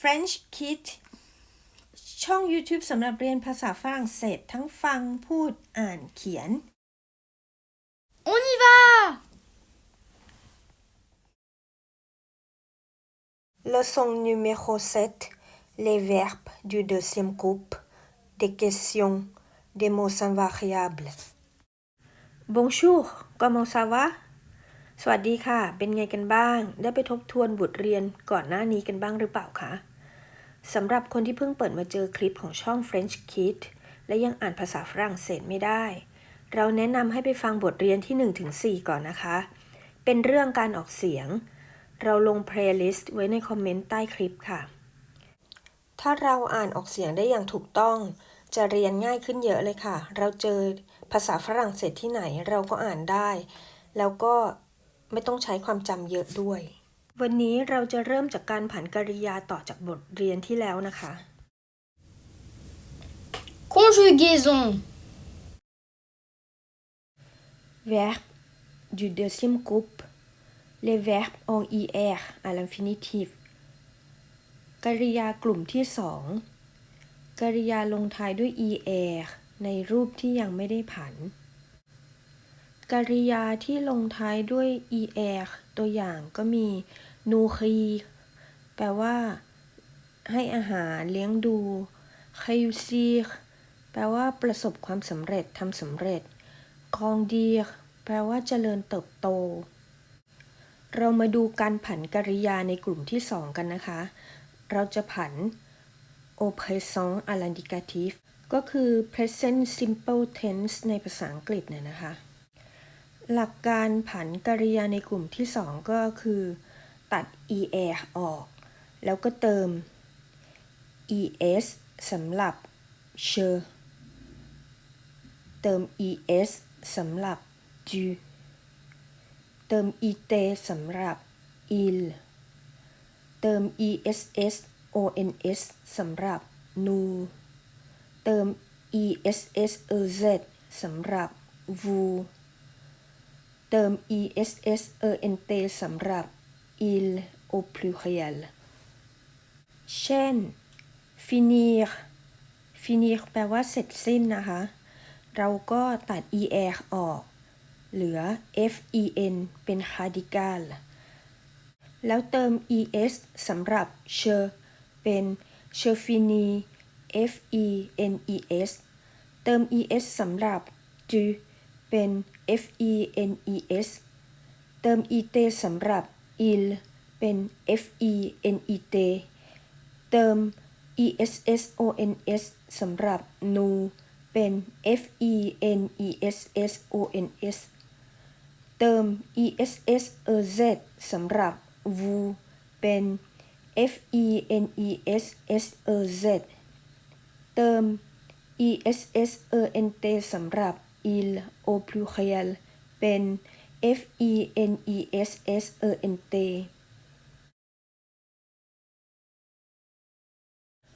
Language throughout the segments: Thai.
French Kid ช่อง YouTube สำหรับเรียนภาษาฝรั่งเศสทั้งฟังพูดอ่านเขียน On y va Leçon numéro 7 Les verbes du deuxième groupe Des questions Des mots invariables Bonjour comment ça va สวัสดีค่ะ เป็นไงกันบ้าง ได้ไปทบทวนบทเรียนก่อนหน้านี้กันบ้างหรือเปล่าคะ สำหรับคนที่เพิ่งเปิดมาเจอคลิปของช่อง French Kid และยังอ่านภาษาฝรั่งเศสไม่ได้ เราแนะนำให้ไปฟังบทเรียนที่ 1-4 ก่อนนะคะ เป็นเรื่องการออกเสียง เราลง playlist ไว้ในคอมเมนต์ใต้คลิปค่ะ ถ้าเราอ่านออกเสียงได้อย่างถูกต้อง จะเรียนง่ายขึ้นเยอะเลยค่ะ เราเจอภาษาฝรั่งเศสที่ไหนเราก็อ่านได้ แล้วก็ไม่ต้องใช้ความจำเยอะด้วย วันนี้เราจะเริ่มจากการผันกริยาต่อจากบทเรียนที่แล้วนะคะ Conjugaison. Verbe du deuxième groupe. Les verbes en IR à l'infinitif กริยากลุ่มที่สองกริยาลงท้ายด้วย er ในรูปที่ยังไม่ได้ผัน กริยาที่ลงท้ายด้วย er ตัวอย่างก็มี nourrir แปลว่า ให้อาหารเลี้ยงดู réussir แปลว่าประสบความสำเร็จทำสำเร็จ grandir แปลว่าเจริญเติบโต เรามาดูการผันกริยาในกลุ่มที่สองกันนะคะ เราจะผัน au présent à l'indicatif ก็คือ present simple tense ในภาษาอังกฤษเนี่ยนะคะ หลักการผันกริยาในกลุ่มที่สองก็คือ ตัด er ออก แล้วก็เติม es สำหรับ je เติม es สำหรับ du เติม it สำหรับ il เติม ess ons สำหรับ nous เติม ess ez สำหรับ vous เติม ess ent สำหรับ il au pluriel เช่น finir finir แปลว่าเสร็จสิ้นนะคะ เราก็ตัด er ออก เหลือ fen เป็น radical แล้วเติม es สำหรับ che เป็น che fini fenes เติม es สำหรับ du เป็น fenes เติม it สำหรับ il เป็น fenit เติม ess ons สำหรับ nous เป็น fenessons เติม ess ez สำหรับ vous เป็น fenessez เติม ess ent สำหรับ il au pluriel เป็น fenessent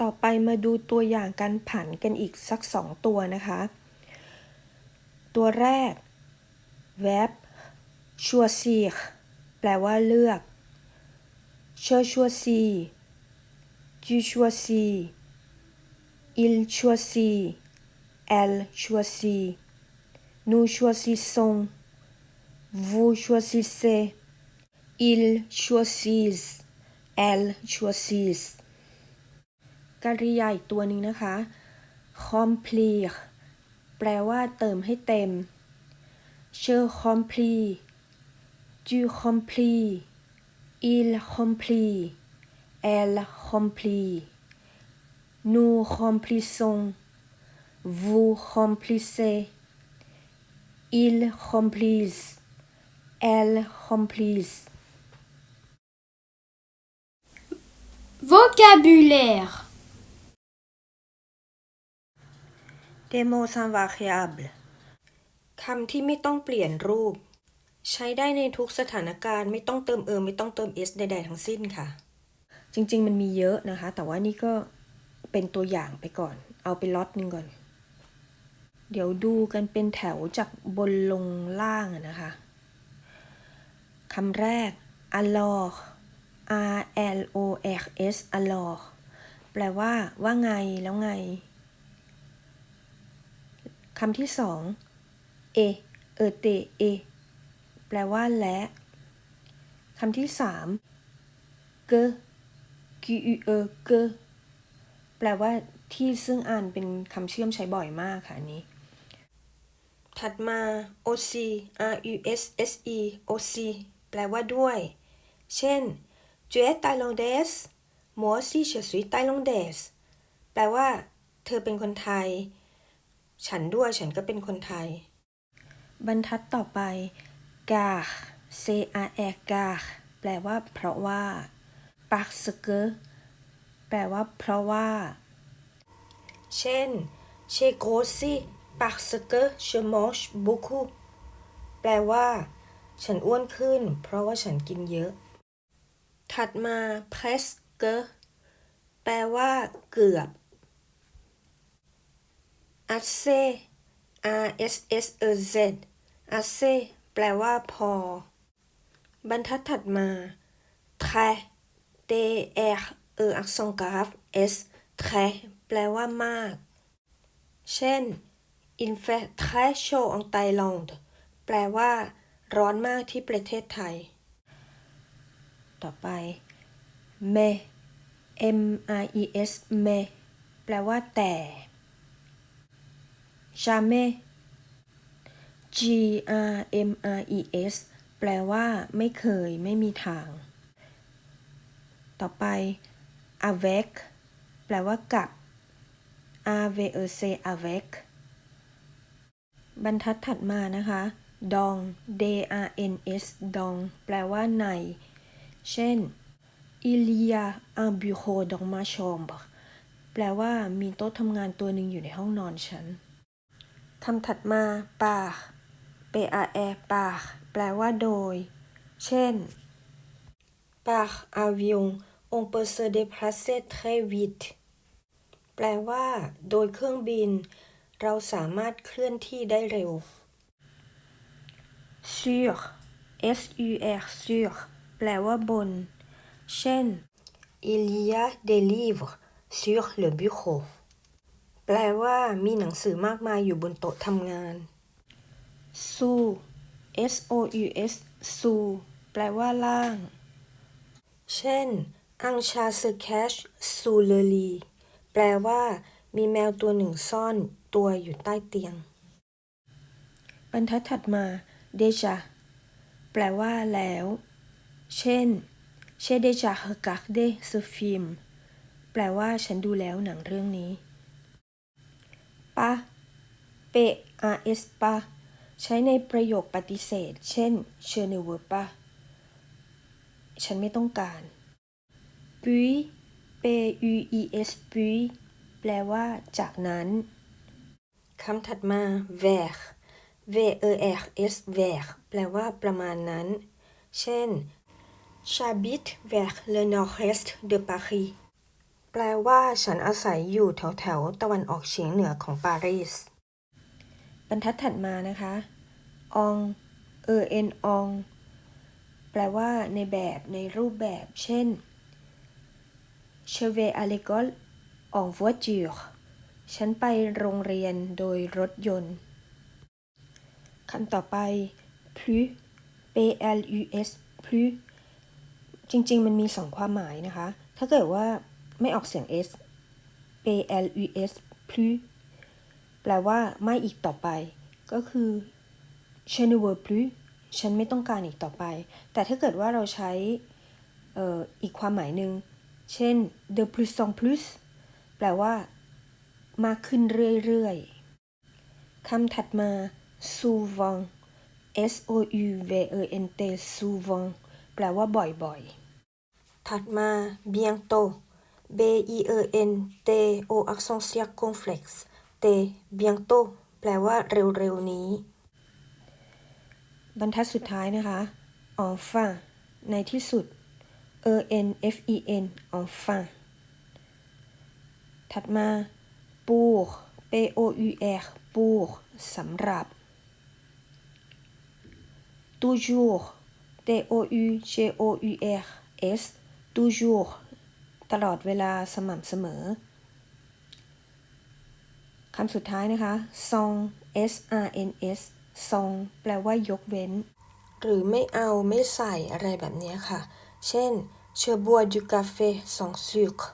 ต่อไปมาดูตัวอย่างการผันกันอีกสักสองตัวนะคะ ตัวแรก verb choisir แปลว่าเลือก je choisis tu choisis il choisit elle choisit nous choisissons vous choisissez ils choisissent elle choisit กริยาอีกตัวหนึ่งนะคะ complete แปลว่าเติมให้เต็ม je remplis tu remplis il remplit elle remplit nous remplissons vous remplissez ils remplissent elles remplissent Vocabulaire. des mots invariables คำที่ไม่ต้องเปลี่ยนรูป ใช้ได้ในทุกสถานการณ์ไม่ต้องเติมเออไม่ต้องเติม s ใดๆทั้งสิ้นค่ะ จริงๆมันมีเยอะนะคะ แต่ว่านี่ก็เป็นตัวอย่างไปก่อน เอาไปล็อตหนึ่งก่อน เดี๋ยวดูกันเป็นแถวจากบนลงล่างอะนะคะ คำแรก alors R L O R S alors แปลว่า ว่าไงแล้วไง คำที่สอง เอ เอเตเอ แปลว่า และ คำที่สามเก Q U E เกแปลว่า ที่ซึ่งอ่านเป็นคำเชื่อมใช้บ่อยมากค่ะอันนี้ ถัดมา aussi R U S S E aussi แปลว่าด้วย เช่นเจตายลงเดสมอซี่เฉสุยตายลงเดสแปลว่า เธอเป็นคนไทย ฉันด้วยฉันก็เป็นคนไทย บรรทัดต่อไปกาเซอาแอกาแปลว่า เพราะว่าปักสเกแปลว่า เพราะว่า เช่นเชโกซีปักสเกชมอชบุคุแปลว่า ฉันอ้วนขึ้น เพราะว่าฉันกินเยอะ ถัดมา presque แปลว่าเกือบ assez r s s e z assez แปลว่าพอ บรรทัดถัดมา très t r e accent grave s très แปลว่ามาก เช่น il fait très chaud en Thaïlande แปลว่า ร้อนมากที่ประเทศไทย ต่อไป mais m i e s mais แปลว่าแต่ jamais g r m r e s แปลว่าไม่เคยไม่มีทาง ต่อไป avec แปลว่ากับ a v e c avec บรรทัดถัดมานะคะ ดอง d r n s ดอง แปลว่าใน เช่น il y a un bureau dans ma chambre แปลว่ามีโต๊ะทำงานตัวหนึ่งอยู่ในห้องนอนฉันคำถัดมา par p a r par แปลว่าโดย เช่น par avion on peut se déplacer très vite แปลว่า โดยเครื่องบิน เราสามารถเคลื่อนที่ได้เร็ว sur s u r sur แปลว่าบน เช่น il y a des livres sur le bureau แปลว่ามีหนังสือมากมายอยู่บนโต๊ะทำงาน sous s o u s sous แปลว่าล่าง เช่น un chat se cache sous le lit แปลว่า มีแมวตัวหนึ่งซ่อนตัวอยู่ใต้เตียง บรรทัดถัดมา déjà แปลว่าแล้ว เช่น j'ai déjà regardé ce film แปลว่าฉันดูแล้วหนังเรื่องนี้ pas p a s pas ใช้ในประโยคปฏิเสธ เช่น je ne veux pas ฉันไม่ต้องการ puis p u i s puis แปลว่าจากนั้นคำถัดมา ver v e r s VER แปลว่าประมาณนั้น เช่น j'habite vers le nord-est de Paris แปลว่าฉันอาศัยอยู่แถวแถวตะวันออกเฉียงเหนือของปารีส บรรทัดถัดมานะคะ on e n on แปลว่าในแบบในรูปแบบ เช่น je vais à l'école en voiture ฉันไปโรงเรียนโดยรถยนต์ คำต่อไป plus p l u s plus จริง ๆ มันมีสองความหมายนะคะ ถ้าเกิดว่าไม่ออกเสียง s p l u s plus แปลว่าไม่อีกต่อไป ก็คือ je ne veux plus ฉันไม่ต้องการอีกต่อไป แต่ถ้าเกิดว่าเราใช้อ,อ,อีกความหมายหนึ่ง เช่น de plus en plus แปลว่ามากขึ้นเรื่อยๆคำถัดมา souvent s o u v e n t souvent แปลว่าบ่อยๆ ถัดมา bientôt b i e n t o accent circonflexe t bientôt แปลว่าเร็วๆ นี้ บรรทัดสุดท้ายนะคะ enfin ในที่สุด e n f e n enfin ถัดมา pour p o u r pour สำหรับ toujours t o u g o u r s toujours ตลอดเวลาสม่ำเสมอคำสุดท้ายนะคะ sans s r n s sans แปลว่ายกเว้น หรือไม่เอาไม่ใส่อะไรแบบนี้ค่ะ เช่น je bois du café sans sucre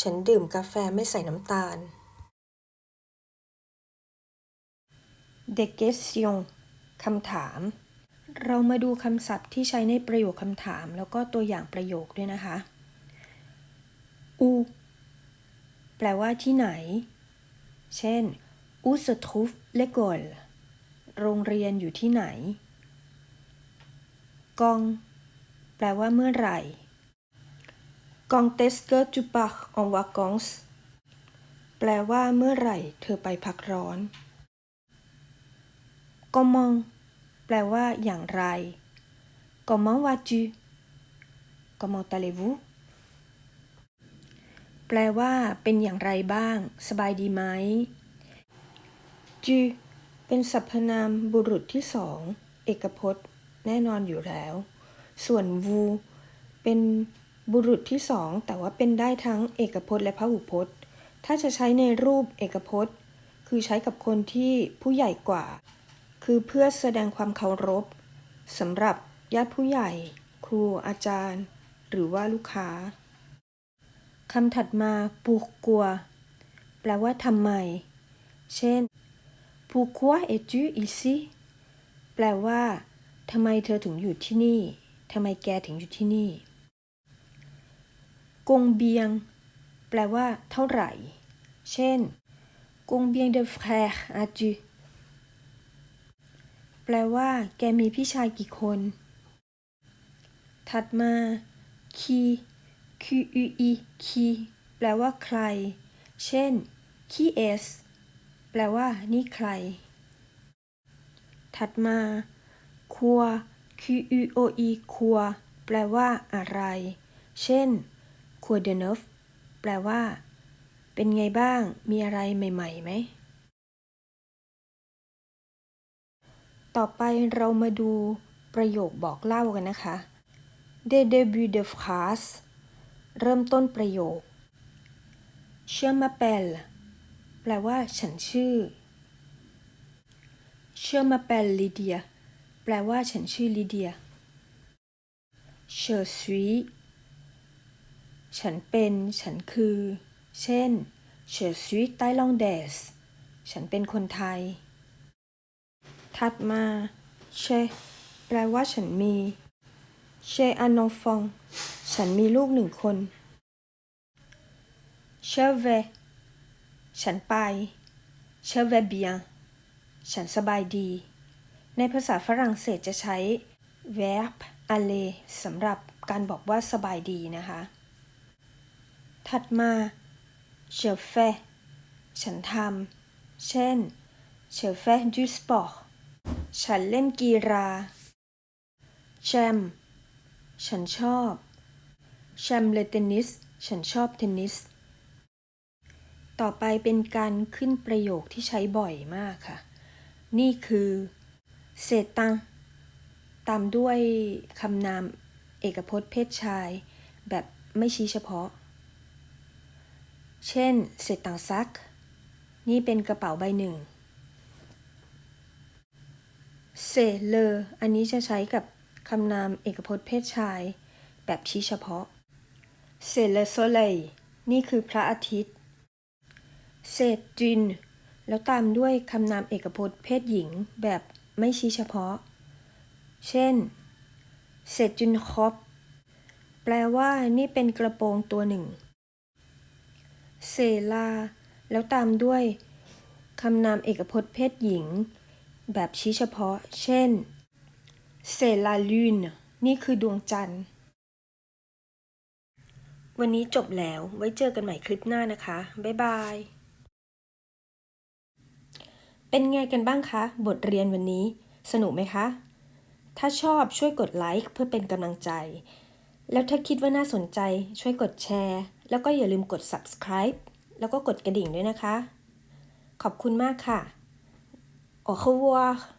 ฉันดื่มกาแฟไม่ใส่น้ำตาล des questions คำถาม เรามาดูคำศัพท์ที่ใช้ในประโยคคำถาม แล้วก็ตัวอย่างประโยคด้วยนะคะ où แปลว่าที่ไหน เช่น où se trouve l'école โรงเรียนอยู่ที่ไหน กอง แปลว่าเมื่อไหร่ quand est-ce que tu pars en vacances แปลว่าเมื่อไหร่ เธอไปพักร้อน comment แปลว่าอย่างไร comment vas-tu comment allez-vous แปลว่า เป็นอย่างไรบ้าง สบายดีไหม tu เป็นสรรพนามบุรุษที่สอง เอกพจน์ แน่นอนอยู่แล้ว ส่วน vous เป็นบุรุษที่สอง แต่ว่าเป็นได้ทั้งเอกพจน์และพหุพจน์ ถ้าจะใช้ในรูปเอกพจน์ คือใช้กับคนที่ผู้ใหญ่กว่า คือเพื่อแสดงความเคารพสำหรับญาติผู้ใหญ่ ครูอาจารย์ หรือว่าลูกค้าคำถัดมาปูกัว แปลว่าทำไม เช่น pourquoi es-tu ici แปลว่าทำไมเธอถึงอยู่ที่นี่ทำไมแกถึงอยู่ที่นี่ กงเบียง แปลว่า เท่าไหร่ เช่น combien de frères as-tu แแปลว่าแกมีพี่ชายกี่คน ถัดมา qui q u i qui แปลว่าใคร เช่น qui est แปลว่า นี่ใคร ถัดมา quoi q u o i quoi แปลว่า อะไร เช่น quoi de n e f แปลว่า เป็นไงบ้าง มีอะไรใหม่ๆไหม ต่อไปเรามาดูประโยคบอกเล่ากันนะคะ des débuts de phrase เริ่มต้นประโยค je m'appelle แปลว่า ฉันชื่อ je m'appelle Lydia แปลว่า ฉันชื่อลิเดีย je suis ฉันเป็น ฉันคือ เช่น je suis thaïlandaise ฉันเป็นคนไทย ถัดมา che แปลว่าฉันมี che un enfant ฉันมีลูกหนึ่งคน je vais ฉันไป je vais bien ฉันสบายดี ในภาษาฝรั่งเศสจะใช้ verb aller สำหรับการบอกว่าสบายดีนะคะ ถัดมา je fais ฉันทำ เช่น je fais du sport ฉันเล่นกีฬา j'aime ฉันชอบ j'aime le tennis ฉันชอบเทนนิส ต่อไปเป็นการขึ้นประโยคที่ใช้บ่อยมากค่ะ นี่คือเซตัง ตามด้วยคำนามเอกพจน์เพศชาย แบบไม่ชี้เฉพาะ เช่นเซตังซัก นี่เป็นกระเป๋าใบหนึ่ง เซเลออันนี้จะใช้กับคำนามเอกพจน์เพศชาย แบบชี้เฉพาะเซเลโซเลยนี่คือพระอาทิตย์เซจิน แล้วตามด้วยคำนามเอกพจน์เพศหญิงแบบไม่ชี้เฉพาะ เช่นเซจุนคอปแปลว่านี่เป็นกระโปรงตัวหนึ่งเซลา แล้วตามด้วยคำนามเอกพจน์เพศหญิง แบบชี้เฉพาะ เช่นเซลาลูนนี่คือดวงจันทร์ วันนี้จบแล้วไว้เจอกันใหม่คลิปหน้านะคะ บ๊ายบาย เป็นไงกันบ้างคะ บทเรียนวันนี้ สนุกไหมคะ ถ้าชอบช่วยกดไลค์เพื่อเป็นกำลังใจ แล้วถ้าคิดว่าน่าสนใจช่วยกดแชร์ แล้วก็อย่าลืมกด subscribe แล้วก็กดกระดิ่งด้วยนะคะ ขอบคุณมากค่ะ Au revoir